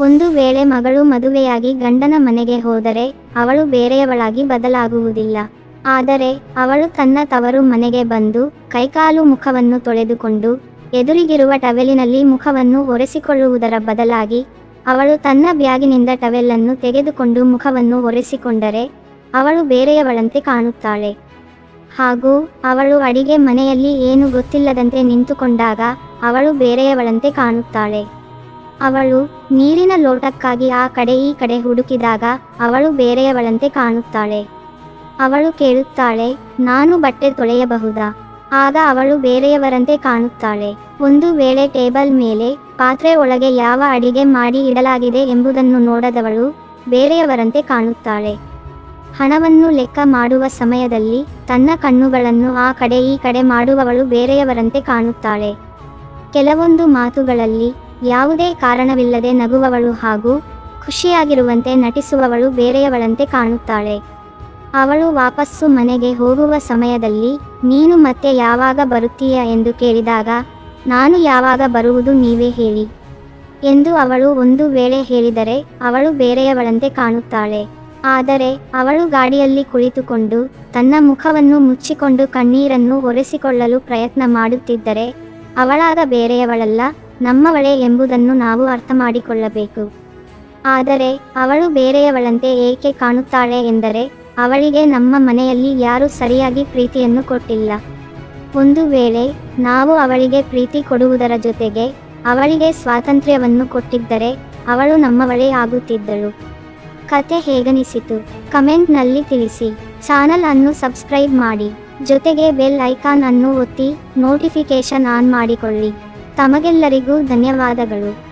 ಒಂದು ವೇಳೆ ಮಗಳು ಮದುವೆಯಾಗಿ ಗಂಡನ ಮನೆಗೆ ಹೋದರೆ ಅವಳು ಬೇರೆಯವಳಾಗಿ ಬದಲಾಗುವುದಿಲ್ಲ. ಆದರೆ ಅವಳು ತನ್ನ ತವರು ಮನೆಗೆ ಬಂದು ಕೈಕಾಲು ಮುಖವನ್ನು ತೊಳೆದುಕೊಂಡು ಎದುರಿಗಿರುವ ಟವೆಲಿನಲ್ಲಿ ಮುಖವನ್ನು ಒರೆಸಿಕೊಳ್ಳುವುದರ ಬದಲಾಗಿ ಅವಳು ತನ್ನ ಬ್ಯಾಗಿನಿಂದ ಟವೆಲನ್ನು ತೆಗೆದುಕೊಂಡು ಮುಖವನ್ನು ಒರೆಸಿಕೊಂಡರೆ ಅವಳು ಬೇರೆಯವಳಂತೆ ಕಾಣುತ್ತಾಳೆ. ಹಾಗೂ ಅವಳು ಅಡಿಗೆ ಮನೆಯಲ್ಲಿ ಏನು ಗೊತ್ತಿಲ್ಲದಂತೆ ನಿಂತುಕೊಂಡಾಗ ಅವಳು ಬೇರೆಯವಳಂತೆ ಕಾಣುತ್ತಾಳೆ. ಅವಳು ನೀರಿನ ಲೋಟಕ್ಕಾಗಿ ಆ ಕಡೆ ಈ ಕಡೆ ಹುಡುಕಿದಾಗ ಅವಳು ಬೇರೆಯವಳಂತೆ ಕಾಣುತ್ತಾಳೆ. ಅವಳು ಕೇಳುತ್ತಾಳೆ, ನಾನು ಬಟ್ಟೆ ತೊಳೆಯಬಹುದಾ? ಆಗ ಅವಳು ಬೇರೆಯವರಂತೆ ಕಾಣುತ್ತಾಳೆ. ಒಂದು ವೇಳೆ ಟೇಬಲ್ ಮೇಲೆ ಪಾತ್ರೆ ಒಳಗೆ ಯಾವ ಅಡಿಗೆ ಮಾಡಿ ಇಡಲಾಗಿದೆ ಎಂಬುದನ್ನು ನೋಡದವಳು ಬೇರೆಯವರಂತೆ ಕಾಣುತ್ತಾಳೆ. ಹಣವನ್ನು ಲೆಕ್ಕ ಮಾಡುವ ಸಮಯದಲ್ಲಿ ತನ್ನ ಕಣ್ಣುಗಳನ್ನು ಆ ಕಡೆ ಈ ಕಡೆ ಮಾಡುವವಳು ಬೇರೆಯವರಂತೆ ಕಾಣುತ್ತಾಳೆ. ಕೆಲವೊಂದು ಮಾತುಗಳಲ್ಲಿ ಯಾವುದೇ ಕಾರಣವಿಲ್ಲದೆ ನಗುವವಳು ಹಾಗೂ ಖುಷಿಯಾಗಿರುವಂತೆ ನಟಿಸುವವಳು ಬೇರೆಯವಳಂತೆ ಕಾಣುತ್ತಾಳೆ. ಅವಳು ವಾಪಸ್ಸು ಮನೆಗೆ ಹೋಗುವ ಸಮಯದಲ್ಲಿ, ನೀನು ಮತ್ತೆ ಯಾವಾಗ ಬರುತ್ತೀಯ ಎಂದು ಕೇಳಿದಾಗ, ನಾನು ಯಾವಾಗ ಬರುವುದು ನೀವೇ ಹೇಳಿ ಎಂದು ಅವಳು ಒಂದು ವೇಳೆ ಹೇಳಿದರೆ, ಅವಳು ಬೇರೆಯವಳಂತೆ ಕಾಣುತ್ತಾಳೆ. ಆದರೆ, ಅವಳು ಗಾಡಿಯಲ್ಲಿ ಕುಳಿತುಕೊಂಡು, ತನ್ನ ಮುಖವನ್ನು ಮುಚ್ಚಿಕೊಂಡು ಕಣ್ಣೀರನ್ನು ಒರೆಸಿಕೊಳ್ಳಲು ಪ್ರಯತ್ನ ಮಾಡುತ್ತಿದ್ದರೆ ಅವಳಾಗ ಬೇರೆಯವಳಲ್ಲ. ನಮ್ಮವಳೇ ಎಂಬುದನ್ನು ನಾವು ಅರ್ಥ ಮಾಡಿಕೊಳ್ಳಬೇಕು ಆದರೆ, ಅವಳು ಬೇರೆಯವಳಂತೆ ಏಕೆ ಕಾಣುತ್ತಾಳೆ ಎಂದರೆ, ಅವಳಿಗೆ ನಮ್ಮ ಮನೆಯಲ್ಲಿ ಯಾರೂ ಸರಿಯಾಗಿ ಪ್ರೀತಿಯನ್ನು ಕೊಟ್ಟಿಲ್ಲ. ಒಂದು ವೇಳೆ, ನಾವು ಅವಳಿಗೆ ಪ್ರೀತಿ ಕೊಡುವುದರ ಜೊತೆಗೆ, ಅವಳಿಗೆ ಸ್ವಾತಂತ್ರ್ಯವನ್ನು ಕೊಟ್ಟಿದ್ದರೆ, ಅವಳು ನಮ್ಮವಳೇ ಆಗುತ್ತಿದ್ದಳು. ಕತೆ ಹೇಗನಿಸಿತು? ಕಮೆಂಟ್ನಲ್ಲಿ ತಿಳಿಸಿ. ಚಾನಲ್ ಅನ್ನು ಸಬ್ಸ್ಕ್ರೈಬ್ ಮಾಡಿ. ಜೊತೆಗೆ ಬೆಲ್ ಐಕಾನ್ ಅನ್ನು ಒತ್ತಿ ನೋಟಿಫಿಕೇಶನ್ ಆನ್ ಮಾಡಿಕೊಳ್ಳಿ. ತಮಗೆಲ್ಲರಿಗೂ ಧನ್ಯವಾದಗಳು.